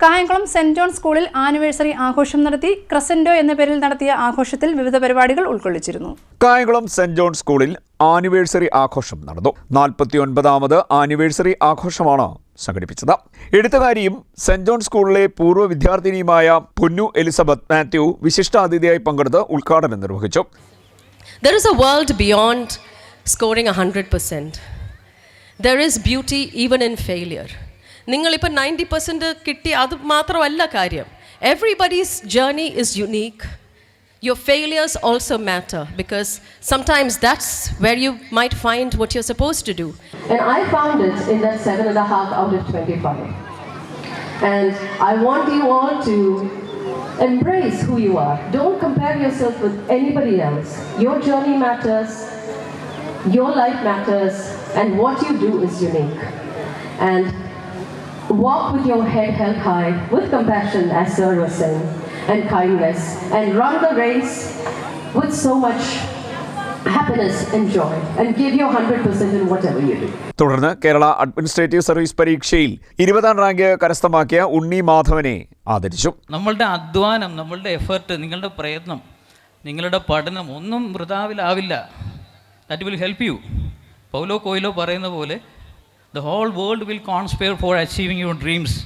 Kayamkulam saint John സ്കൂളിൽ anniversary ആഘോഷം നടത്തി ക്രസൻഡോ എന്ന പേരിൽ നടത്തിയ ആഘോഷത്തിൽ വിവിധ പരിപാടികൾ ഉൾക്കൊള്ളിച്ചിരുന്നു കായംകുളം സെന്റ് ജോൺ സ്കൂളിൽ ആനിവേഴ്സറി ആഘോഷം നടന്നു നാൽപ്പത്തിയൊൻപതാമത് ആനിവേഴ്സറി ആഘോഷമാണ് സംഘടിപ്പിച്ചത് എഴുത്തുകാരിയും സെന്റ് ജോൺ സ്കൂളിലെ പൂർവ വിദ്യാർത്ഥിനിയുമായ പൊന്നു എലിസബത്ത് മാത്യു വിശിഷ്ടാതിഥിയായി പങ്കെടുത്ത് ഉദ്ഘാടനം നിർവഹിച്ചു There is a world beyond scoring 100%. There is beauty even in failure. നിങ്ങളിപ്പോൾ നയൻറ്റി പെർസെൻറ്റ് കിട്ടി അത് മാത്രമല്ല കാര്യം everybody's journey is unique your failures also matter because sometimes that's where you might find what you suppose to do And I found it in that seven and a half out of 25. And I want you all to embrace who you are. Don't compare yourself with anybody else. Your journey matters, your life matters, and what you do is unique. And walk with your head held high, with compassion, as Sir was saying, and kindness, and run the race with so much happiness and joy, and give your 100% in whatever you do. തുടർന്ന് Kerala administrative service പരീക്ഷയിൽ ഇരുപതാം rank കരസ്ഥമാക്കിയ ഉണ്ണി മാധവനെ ആദരിച്ചു നമ്മളുടെ അധ്വാനം നമ്മളുടെ effort നിങ്ങളുടെ പ്രയത്നം നിങ്ങളുടെ പഠനം ഒന്നും വൃതാവിലാവില്ല that will help you Paulo Coelho പറയുന്ന പോലെ the whole world will conspire for achieving your dreams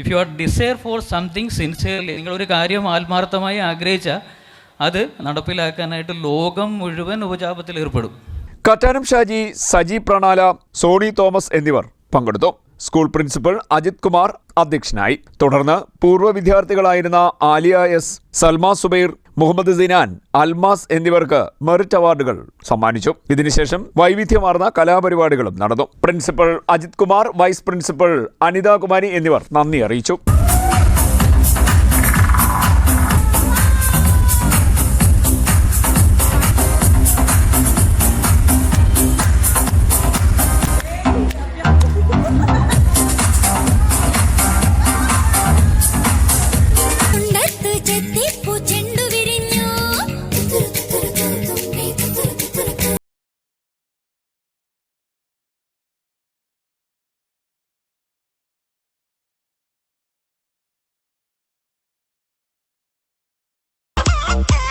if you are desire for something sincerely നിങ്ങളൊരു കാര്യം ആത്മാർത്ഥമായി ആഗ്രഹിച്ചാൽ അത് നടപ്പിലാക്കാനായിട്ട് ലോകം മുഴുവൻ ഉപജാപത്തിൽ ഏർപ്പെടും. കറ്റാനം ഷാജി സജി പ്രണാല സോണി തോമസ് എന്നിവർ പങ്കെടുത്തു. സ്കൂൾ പ്രിൻസിപ്പൽ അജിത് കുമാർ അധ്യക്ഷനായി. തുടർന്ന് പൂർവ വിദ്യാർത്ഥികളായിരുന്ന ആലിയ എസ് സൽമാ സുബൈർ മുഹമ്മദ് സിനാൻ അൽമാസ് എന്നിവർക്ക് മെറിറ്റ് അവാർഡുകൾ സമ്മാനിച്ചു. ഇതിനുശേഷം വൈവിധ്യമാർന്ന കലാപരിപാടികളും നടന്നു. Principal Ajith Kumar vice principal Anithakumari എന്നിവർ നന്ദി അറിയിച്ചു. Wow.